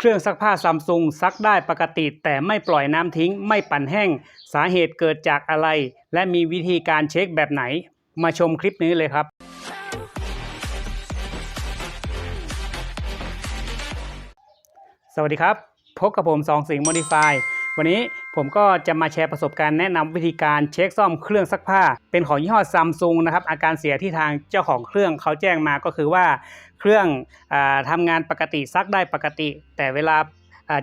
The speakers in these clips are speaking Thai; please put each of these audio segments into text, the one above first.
เครื่องซักผ้าซัมซุงซักได้ปกติ แต่ไม่ปล่อยน้ำทิ้ง ไม่ปั่นแห้ง สาเหตุเกิดจากอะไร และมีวิธีการเช็คแบบไหน มาชมคลิปนี้เลยครับ สวัสดีครับ พบกับผมสองสิงห์โมดิฟายวันนี้ผมก็จะมาแชร์ประสบการณ์แนะนำวิธีการเช็คซ่อมเครื่องซักผ้า เป็นของยี่ห้อซัมซุงนะครับอาการเสียที่ทางเจ้าของเครื่องเขาแจ้งมาก็คือว่า เครื่องอาทำงานปกติซักได้ปกติ แต่เวลา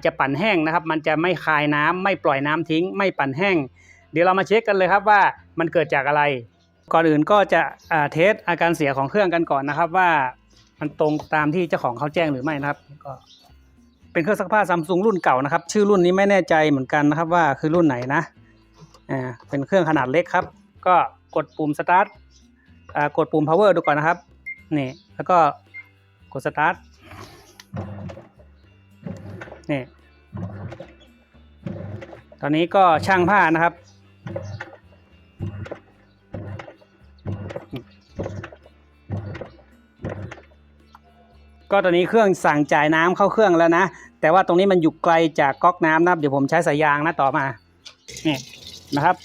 จะปั่นแห้งนะครับ มันจะไม่คายน้ำไม่ปล่อยน้ำทิ้ง ไม่ปั่นแห้ง เดี๋ยวเรามาเช็คกันเลยครับว่ามันเกิดจากอะไร ก่อนอื่นก็จะเทสอาการเสียของเครื่องกันก่อนนะครับว่ามันตรงตามที่เจ้าของเขาแจ้งหรือไม่นะครับก็เป็นเครื่องซักผ้าซัมซุงรุ่นเก่านะครับ ชื่อรุ่นนี้ไม่แน่ใจเหมือนกันนะครับว่าคือรุ่นไหนนะอ่าเป็นเครื่องขนาดเล็กครับ ก็กดปุ่มสตาร์ทอ่ากดปุ่ม power ดูก่อนนะครับนี่แล้วก็ กดสตาร์ทนี่ตอนนี้ก็ช่างผ้านะครับ ก็ตอนนี้เครื่องสั่งจ่ายน้ำเข้าเครื่องแล้วนะ แต่ว่าตรงนี้มันอยู่ไกลจากก๊อกน้ำนะครับ เดี๋ยวผมใช้สายยางนะต่อมานี่นะครับ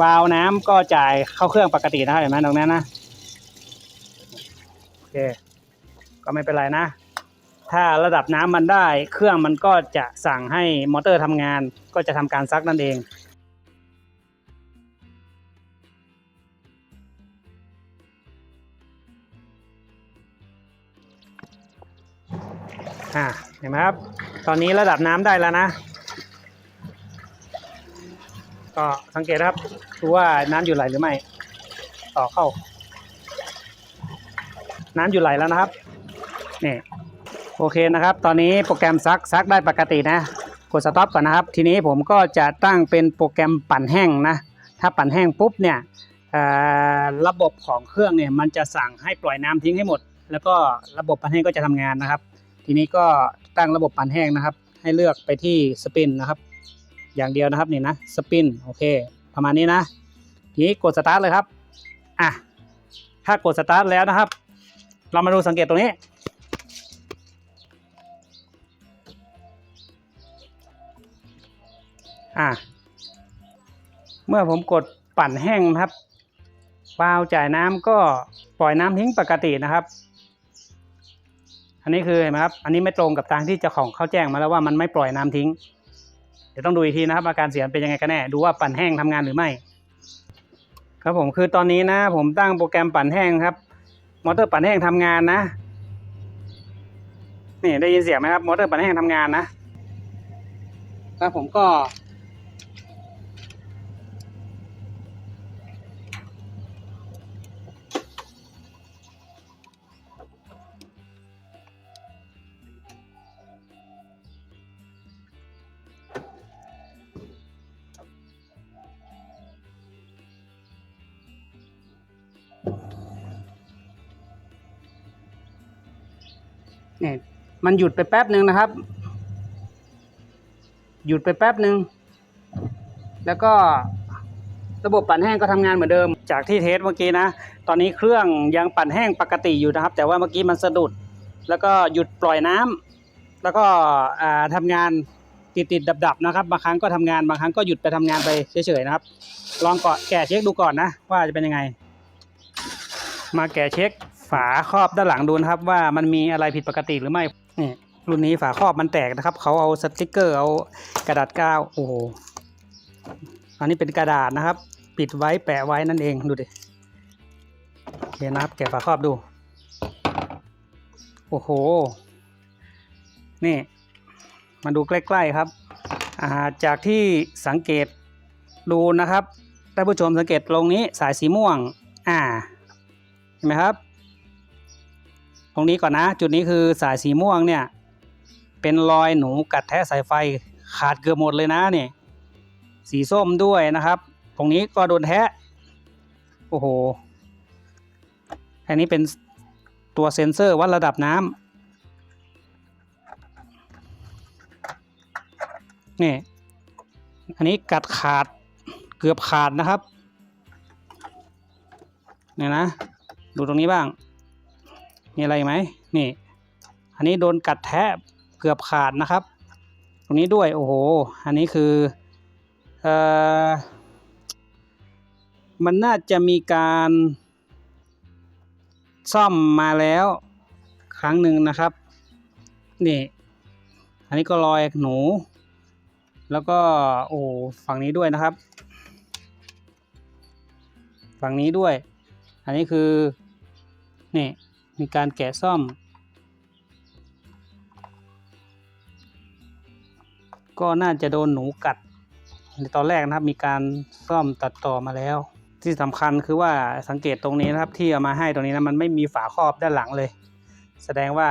วาล์วน้ำก็จ่ายเข้าเครื่องปกตินะครับเห็นไหมตรงนั้นนะ เค ก็ไม่เป็นไรนะ ถ้าระดับน้ำมันได้ เครื่องมันก็จะสั่งให้มอเตอร์ทำงาน ก็จะทำการซักนั่นเองอ่าเห็นไหมครับ ตอนนี้ระดับน้ำได้แล้วนะ ก็สังเกตครับ ดูว่าน้ำอยู่ไหลหรือไม่ ต่อเข้า น้ำอยู่ไหลแล้วนะครับนี่โอเคนะครับ ตอนนี้โปรแกรมซักซักได้ปกตินะกดสต็อปก่อนนะครับ ทีนี้ผมก็จะตั้งเป็นโปรแกรมปั่นแห้งนะ ถ้าปั่นแห้งปุ๊บเนี่ยระบบของเครื่องเนี่ยมันจะสั่งให้ปล่อยน้ำทิ้งให้หมด แล้วก็ระบบปั่นแห้งก็จะทำงานนะครับ ทีนี้ก็ตั้งระบบปั่นแห้งนะครับ ให้เลือกไปที่สปินนะครับ อย่างเดียวนะครับนี่นะสปินโอเค ประมาณนี้นะ ทีนี้กดสตาร์ทเลยครับอะถ้ากดสตาร์ทแล้วนะครับ เรามาดูสังเกตตรงนี้ อะเมื่อผมกดปั่นแห้งนะครับวาล์วจ่ายน้ำก็ปล่อยน้ำทิ้งปกตินะครับอันนี้คือเห็นไหมครับ อันนี้ไม่ตรงกับทางที่เจ้าของเขาแจ้งมาแล้วว่ามันไม่ปล่อยน้ำทิ้ง เดี๋ยวต้องดูอีกทีนะครับอาการเสียเป็นยังไงกันแน่ ดูว่าปั่นแห้งทำงานหรือไม่ ครับผมคือตอนนี้นะผมตั้งโปรแกรมปั่นแห้งครับ มอเตอร์ปั่นแห้งทำงานนะ นี่ได้ยินเสียงไหมครับ มอเตอร์ปั่นแห้งทำงานนะแล้วผมก็ เนี่ยมันหยุดไปแป๊บหนึ่งนะครับ หยุดไปแป๊บหนึ่งแล้วก็ระบบปั่นแห้งก็ทำงานเหมือนเดิม จากที่เทสเมื่อกี้นะ ตอนนี้เครื่องยังปั่นแห้งปกติอยู่นะครับ แต่ว่าเมื่อกี้มันสะดุด แล้วก็หยุดปล่อยน้ำแล้วก็อ่าทำงานติดติดดับดับนะครับ บางครั้งก็ทำงาน บางครั้งก็หยุดไปทำงานไปเฉยๆนะครับ ลองก่อนแกะเช็คดูก่อนนะ ว่าจะเป็นยังไง มาแกะเช็ค ฝาครอบด้านหลังดูนะครับ ว่ามันมีอะไรผิดปกติหรือไม่นี่รุ่นนี้ฝาครอบมันแตกนะครับ เขาเอาสติกเกอร์เอากระดาษกาวโอ้โหอันนี้เป็นกระดาษนะครับ ปิดไว้แปะไว้นั่นเองดูดิโอเคนะครับ แกะฝาครอบดู โอ้โห นี่ มาดูใกล้ๆครับาจากที่สังเกตดูนะครับท่านผู้ชมสังเกตตรงนี้สายสีม่วง อ่า เห็นไหมครับ ตรงนี้ก่อนนะ จุดนี้คือสายสีม่วงเนี่ย เป็นรอยหนูกัดแทะสายไฟขาดเกือบหมดเลยนะเนี่ยสีส้มด้วยนะครับ ตรงนี้ก็โดนแทะ โอ้โห อันนี้เป็นตัวเซ็นเซอร์วัดระดับน้ำนี่ อันนี้กัดขาดเกือบขาดนะครับ เนี่ยนะ ดูตรงนี้บ้าง มีอะไรไหมนี่ อันนี้โดนกัดแทะเกือบขาดนะครับ ตรงนี้ด้วยโอ้โห อันนี้คือเอ่อมันน่าจะมีการซ่อมมาแล้วครั้งหนึ่งนะครับ นี่ อันนี้ก็รอยหนู แล้วก็โอ้ฝั่งนี้ด้วยนะครับ ฝั่งนี้ด้วย อันนี้คือ นี่ มีการแกะซ่อม ก็น่าจะโดนหนูกัด ในตอนแรกนะครับมีการซ่อมตัดต่อมาแล้ว ที่สำคัญคือว่าสังเกตตรงนี้นะครับที่เอามาให้ตรงนี้นะมันไม่มีฝาครอบด้านหลังเลย แสดงว่า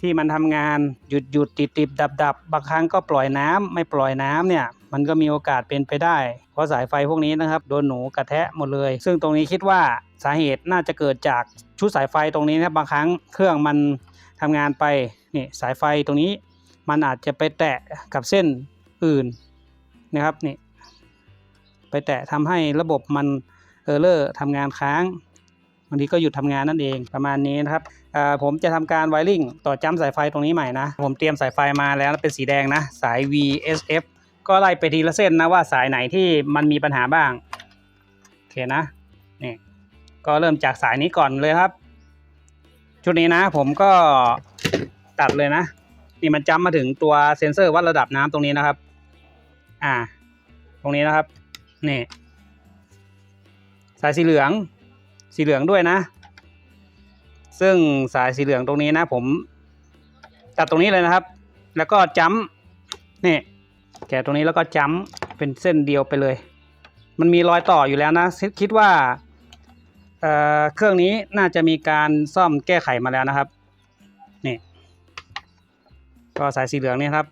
ที่มันทำงานหยุดหยุดติดติดดับดับบางครั้งก็ปล่อยน้ำไม่ปล่อยน้ำเนี่ย มันก็มีโอกาสเป็นไปได้ เพราะสายไฟพวกนี้นะครับโดนหนูกระแทะหมดเลย ซึ่งตรงนี้คิดว่าสาเหตุน่าจะเกิดจากชุดสายไฟตรงนี้นะครับบางครั้งเครื่องมันทำงานไปนี่สายไฟตรงนี้ มันอาจจะไปแตะกับเส้นอื่นนะครับนี่ไปแตะทำให้ระบบมันเออร์เลอร์ทำงานค้างบางทีก็หยุดทำงานนั่นเองประมาณนี้นะครับผมจะทำการไวริงต่อจ้ำสายไฟตรงนี้ใหม่นะ ผมเตรียมสายไฟมาแล้วเป็นสีแดงนะ สาย VSF ก็ไล่ไปทีละเส้นนะว่าสายไหนที่มันมีปัญหาบ้างโอเคนะนี่ก็เริ่มจากสายนี้ก่อนเลยครับ ชุดนี้นะผมก็ตัดเลยนะ นี่มันจำมาถึงตัวเซ็นเซอร์วัดระดับน้ำตรงนี้นะครับ อ่า ตรงนี้นะครับนี่สายสีเหลือง สีเหลืองด้วยนะ ซึ่งสายสีเหลืองตรงนี้นะ ผมตัดตรงนี้เลยนะครับ แล้วก็จ้ำนี่ แกะตรงนี้แล้วก็จ้ำเป็นเส้นเดียวไปเลย มันมีรอยต่ออยู่แล้วนะ คิดว่าเเครื่องนี้น่าจะมีการซ่อมแก้ไขมาแล้วนะครับ นี่ ก็สายสีเหลืองนี่ครับ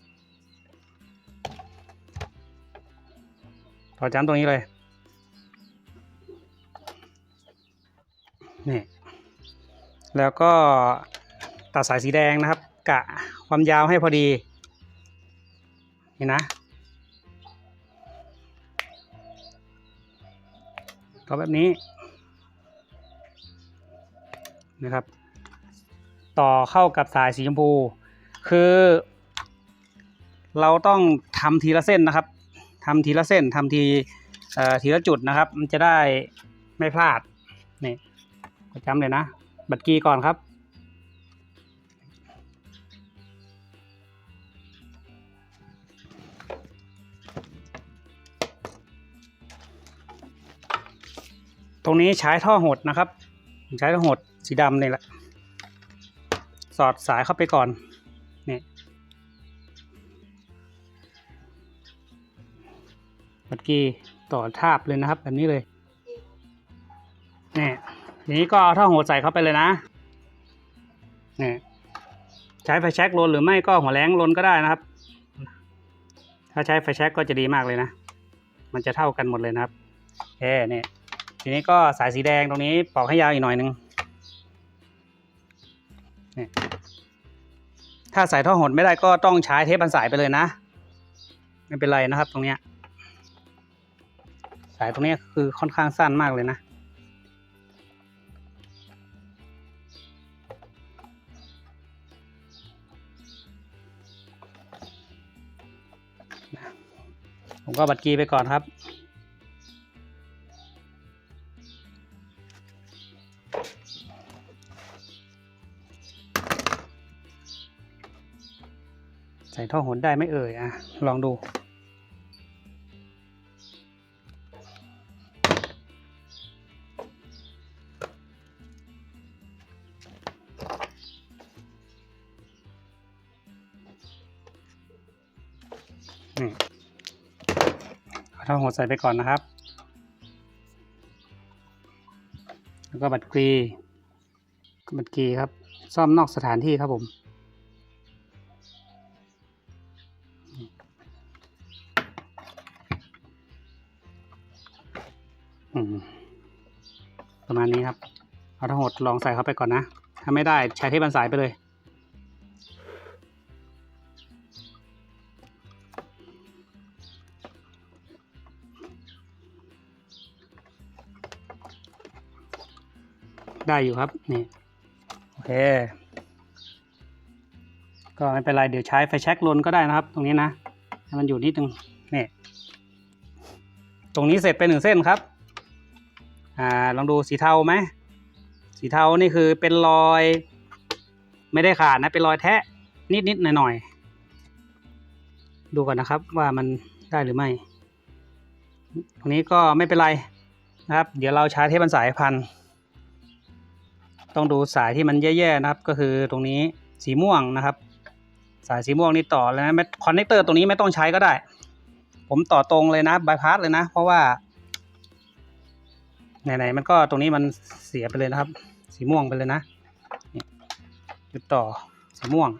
ต่อจ้ำตรงนี้เลยนี่แล้วก็ตัดสายสีแดงนะครับ กะความยาวให้พอดี นี่นะ ก็แบบนี้นะครับ ต่อเข้ากับสายสีชมพู คือ เราต้องทำทีละเส้นนะครับทำทีละเส้นทำทีเอ่อทีละจุดนะครับ มันจะได้ไม่พลาดนี่ประจำเลยนะ บัตรกีก่อนครับ ตรงนี้ใช้ท่อหดนะครับ ใช้ท่อหดสีดำนี่แหละ สอดสายเข้าไปก่อนนี่บัตรกีต่อทาบเลยนะครับ แบบนี้เลยนี่นี้ก็เอาท่อหัวใส่เข้าไปเลยนะนี่ใช้ไฟแช็กลนหรือไม่ก็หัวแรงลนก็ได้นะครับ ถ้าใช้ไฟแช็กก็จะดีมากเลยนะ มันจะเท่ากันหมดเลยนะครับเอ้นี่ ทีนี้ก็สายสีแดงตรงนี้ปอกให้ยาวอีกหน่อยนึงถ้าใส่ท่อหดไม่ได้ก็ต้องใช้เทปบันสายไปเลยนะ ไม่เป็นไรนะครับ ตรงเนี้ยสายตรงนี้คือค่อนข้างสั้นมากเลยนะผมก็บัตรกีไปก่อนครับ ท่อหนได้ไม่เอ่ยอะลองดู นี่เอาท่อหัวใส่ไปก่อนนะครับ แล้วก็บัตรกรีบัตรกรีครับ ซ่อมนอกสถานที่ครับผม ณนี้ครับเอาทั้งหมดลองใส่เข้าไปก่อนนะ ถ้าไม่ได้ใช้เทปบันสายไปเลย ได้อยู่ครับนี่โอเค ก็ไม่เป็นไรเดี๋ยวใช้ไฟแช็กลนก็ได้นะครับ ตรงนี้นะให้มันอยู่นิดนึงนี่ตรงนี้เสร็จไปหนึ่งเส้นครับ อ่าลองดูสีเทาไหมสีเทานี่คือเป็นรอย ไม่ได้ขาดนะเป็นรอยแทะนิดนิดๆหน่อยหน่อยๆดูก่อนนะครับว่ามันได้หรือไม่ ตรงนี้ก็ไม่เป็นไรนะครับ เดี๋ยวเราใช้เทปบรรสายพันต้องดูสายที่มันแย่ๆนะครับ ก็คือตรงนี้สีม่วงนะครับ สายสีม่วงนี่ต่อแล้วนะคอนเนคเตอร์ตรงนี้ไม่ต้องใช้ก็ได้ ผมต่อตรงเลยนะบายพาสเลยนะ เพราะว่า ไหนๆมันก็ตรงนี้มันเสียไปเลยนะครับ สีม่วงไปเลยนะจุดต่อสีม่วง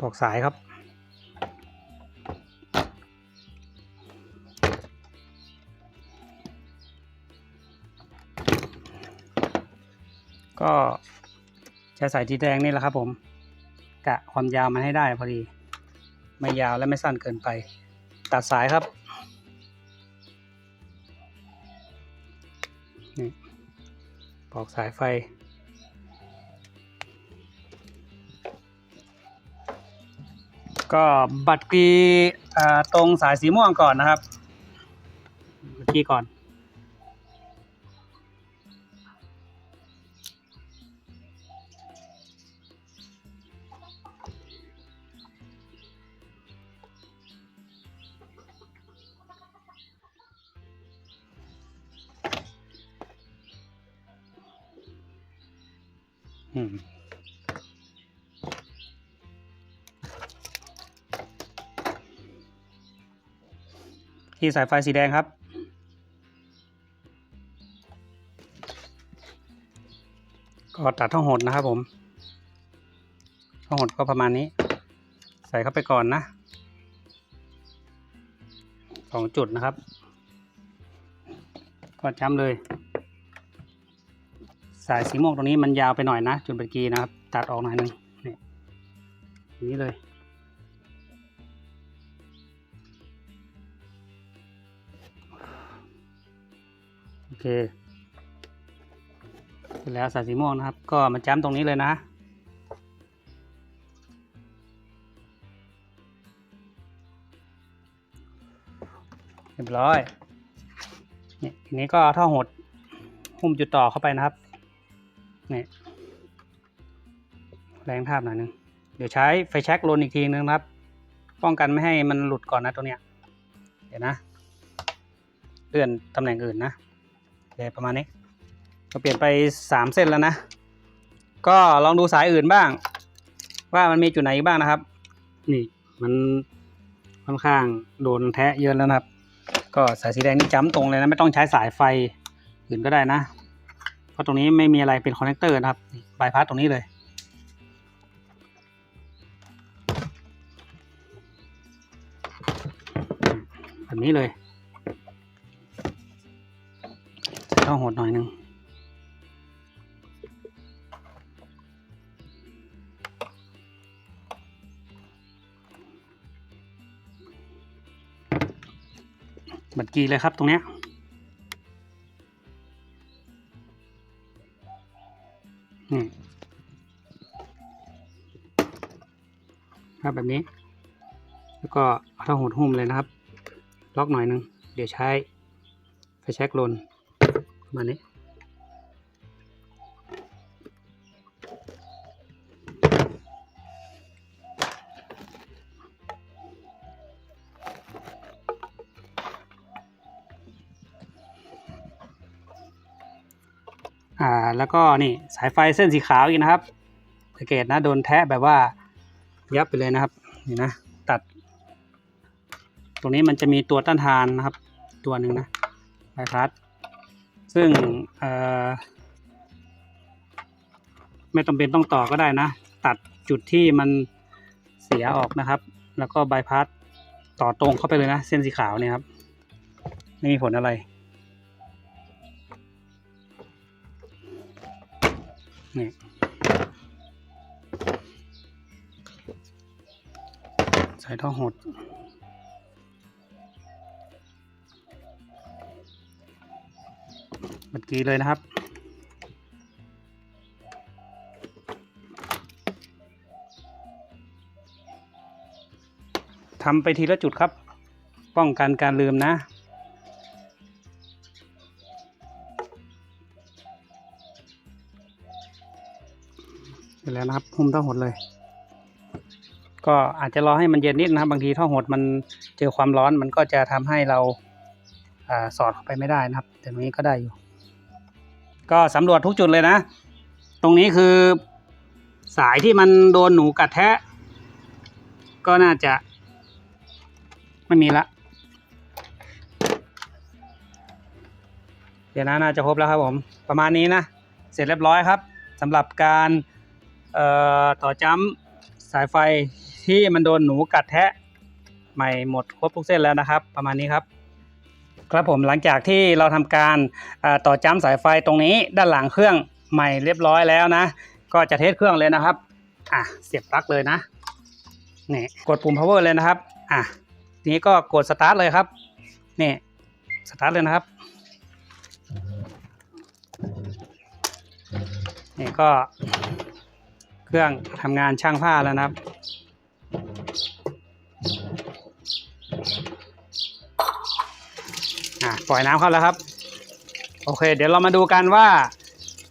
ปลอกสายครับก็ใช้สายจีแดงนี่แหละครับผม กะความยาวมันให้ได้พอดี ไม่ยาวและไม่สั้นเกินไป ตัดสายครับนี่ปลอกสายไฟ ก็บัตรกรีตรงสายสีม่วงก่อนนะครับกรีก่อน ที่สายไฟสีแดงครับ ก็ตัดท่องหดนะครับผมท่องหดก็ประมาณนี้ ใส่เข้าไปก่อนนะสองจุดนะครับ ก็จ้ำเลย สายสีม่วงตรงนี้มันยาวไปหน่อยนะจุดเมื่อกี้นะครับ ตัดออกหน่อยหนึงนี่นี้เลย โอเคเสร็จแล้วสายสีม่วงนะครับ ก็มาจ้ำตรงนี้เลยนะเรียบร้อยนี่ทีนี้ก็เอาท่อหดหุ้มจุดต่อเข้าไปนะครับ นี่แรงทาบหน่อยนึง เดี๋ยวใช้ไฟแช็กลนอีกทีนึงครับ ป้องกันไม่ให้มันหลุดก่อนนะตัวเนี้ย เดี๋ยวนะ เลื่อนตำแหน่งอื่นนะเดี๋ยวประมาณนี้ก็เปลี่ยนไปสามเส้นแล้วนะ ก็ลองดูสายอื่นบ้าง ว่ามันมีจุดไหนบ้างนะครับ นี่มันค่อนข้างโดนแทะเยอะแล้วนะครับ ก็สายสีแดงนี่จ้ำตรงเลยนะ ไม่ต้องใช้สายไฟอื่นก็ได้นะ เพราะตรงนี้ไม่มีอะไรเป็นคอนเนคเตอร์นะครับบายพาสตรงนี้เลย แบบนี้เลยใส่ท่อหดหน่อยหนึงบัตรกีเลยครับตรงเนี้ย ก็เอาท่อหดหุ้มเลยนะครับ ล็อกหน่อยหนึง เดี๋ยวใช้ไฟแช็กลนมานี้อ่าแล้วก็นี่สายไฟเส้นสีขาวอีกนะครับสังเกตนะโดนแทะแบบว่ายับไปเลยนะครับนี่นะ ตรงนี้มันจะมีตัวต้านทานนะครับ ตัวหนึ่งนะไฟพัดซึ่งไม่จำเป็นต้องต่อก็ได้นะ ตัดจุดที่มันเสียออกนะครับ แล้วก็ไบพาสต่อตรงเข้าไปเลยนะ เส้นสีขาวเนี่ยครับ ไม่มีผลอะไรนี่ใส่ท่อหด ดกีเลยนะครับ ทำไปทีละจุดครับ ป้องกันการลืมนะเสร็จแล้วนะครับหุ้มท่อหดเลย ก็อาจจะรอให้มันเย็นนิดนะครับ บางทีท่อหดมันเจอความร้อนมันก็จะทำให้เราอสอดเข้าไปไม่ได้นะครับ แต่ตรงนี้ก็ได้อยู่ ก็สำรวจทุกจุดเลยนะ ตรงนี้คือสายที่มันโดนหนูกัดแทะ ก็น่าจะ ไม่มีละ เดี๋ยวนะน่าจะครบแล้วครับผม ประมาณนี้นะ เสร็จเรียบร้อยครับสำหรับการต่อจ้ำสายไฟที่มันโดนหนูกัดแทะ ใหม่หมดครบทุกเส้นแล้วนะครับ ประมาณนี้ครับ ครับผมหลังจากที่เราทำการต่อจ้ำสายไฟตรงนี้ด้านหลังเครื่องใหม่เรียบร้อยแล้วนะ ก็จะเทสเครื่องเลยนะครับอะเสียบปลั๊กเลยนะนี่กดปุ่ม power เลยนะครับอะทีนี้ก็กด start เลยครับนี่ start เลยนะครับนี่ก็เครื่องทำงานช่างผ้าแล้วนะครับ อะ ปล่อยน้ำเข้าแล้วครับ โอเค เดี๋ยวเรามาดูกันว่า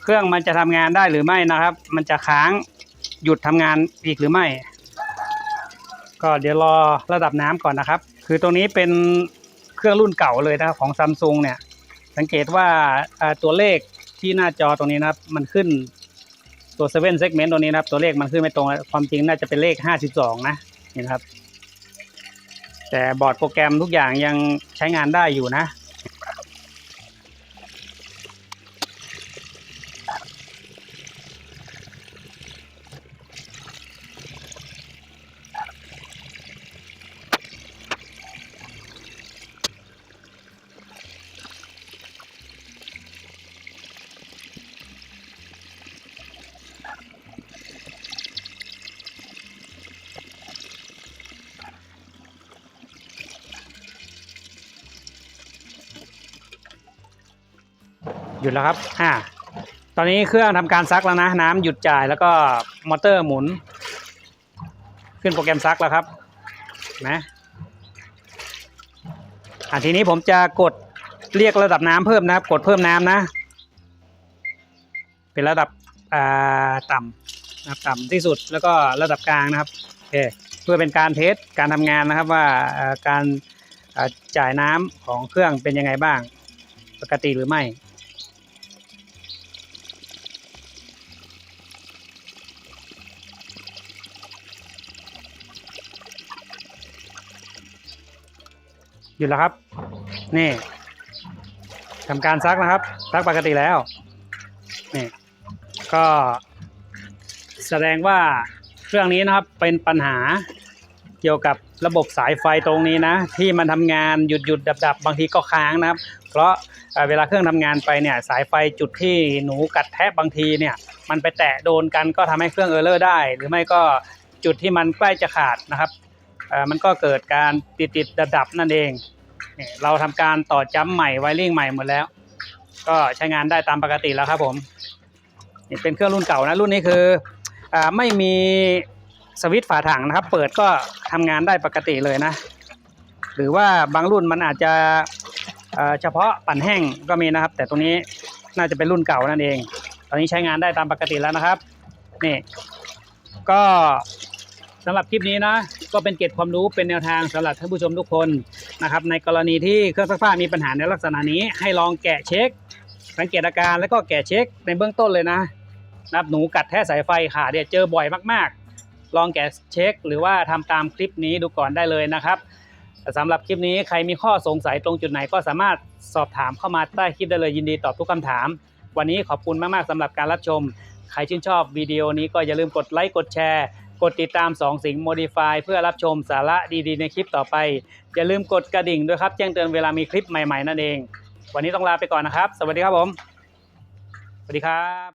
เครื่องมันจะทำงานได้หรือไม่นะครับ มันจะค้างหยุดทำงานอีกหรือไม่ ก็เดี๋ยวรอระดับน้ำก่อนนะครับ คือตรงนี้เป็นเครื่องรุ่นเก่าเลยนะครับของซัมซุงเนี่ย สังเกตว่าตัวเลขที่หน้าจอตรงนี้นะครับ มันขึ้นตัว7 segment ตัวนี้นะครับ ตัวเลขมันขึ้นไม่ตรง ความจริงน่าจะเป็นเลข 52 นะนี่นครับ แต่บอร์ดโปรแกรมทุกอย่างยังใช้งานได้อยู่นะ หยุดแล้วครับอ่าตอนนี้เครื่องทำการซักแล้วนะ น้ำหยุดจ่ายแล้วก็มอเตอร์หมุน ขึ้นโปรแกรมซักแล้วครับนะอ่าทีนี้ผมจะกดเรียกระดับน้ำเพิ่มนะครับ กดเพิ่มน้ำนะ เป็นระดับอ่าต่ำนะครับต่ำที่สุดแล้วก็ระดับกลางนะครับโอเคเพื่อเป็นการเทสการทำงานนะครับว่าการจ่ายน้ำของเครื่องเป็นยังไงบ้าง ปกติหรือไม่ หยุดแล้วครับ นี่ทำการซักนะครับ ซักปกติแล้ว นี่ ก็ แสดงว่าเครื่องนี้นะครับเป็นปัญหาเกี่ยวกับระบบสายไฟตรงนี้นะ ที่มันทำงานหยุดหยุดดับดับบางทีก็ค้างนะครับ เพราะเอ่อเวลาเครื่องทำงานไปเนี่ยสายไฟจุดที่หนูกัดแทะบางทีเนี่ยมันไปแตะโดนกันก็ทำให้เครื่องเออร์เลอร์ได้ หรือไม่ก็จุดที่มันใกล้จะขาดนะครับ มันก็เกิดการติดติดดับดับนั่นเองเราทำการต่อจัมป์ใหม่ไวริ่งใหม่หมดแล้ว ก็ใช้งานได้ตามปกติแล้วครับผมนี่เป็นเครื่องรุ่นเก่านะรุ่นนี้คืออไม่มีสวิตช์ฝาถังนะครับ เปิดก็ทำงานได้ปกติเลยนะ หรือว่าบางรุ่นมันอาจจะเอ่อเฉพาะปั่นแห้งก็มีนะครับ แต่ตรงนี้น่าจะเป็นรุ่นเก่านั่นเอง ตอนนี้ใช้งานได้ตามปกติแล้วนะครับ นี่ ก็สำหรับคลิปนี้นะก็เป็นเกร็ดความรู้เป็นแนวทางสำหรับท่านผู้ชมทุกคนนะครับ ในกรณีที่เครื่องซักผ้ามีปัญหาในลักษณะนี้ให้ลองแกะเช็ค สังเกตอาการแล้วก็แกะเช็คในเบื้องต้นเลยนะนับหนูกัดแท้สายไฟขาดเนี่ยเจอบ่อยมากๆ ลองแกะเช็ค หรือว่าทำตามคลิปนี้ดูก่อนได้เลยนะครับสำหรับคลิปนี้ใครมีข้อสงสัยตรงจุดไหนก็สามารถสอบถามเข้ามาใต้คลิปได้เลยยินดีตอบทุกคำถาม วันนี้ขอบคุณมากๆสำหรับการรับชม ใครชื่นชอบวิดีโอนี้ก็อย่าลืมกดไลค์กดแชร์ กดติดตาม 2 สิง Modify เพื่อรับชมสาระดีๆ ในคลิปต่อไป อย่าลืมกดกระดิ่งด้วยครับ แจ้งเตือนเวลามีคลิปใหม่ๆ นั่นเอง วันนี้ต้องลาไปก่อนนะครับ สวัสดีครับผม สวัสดีครับ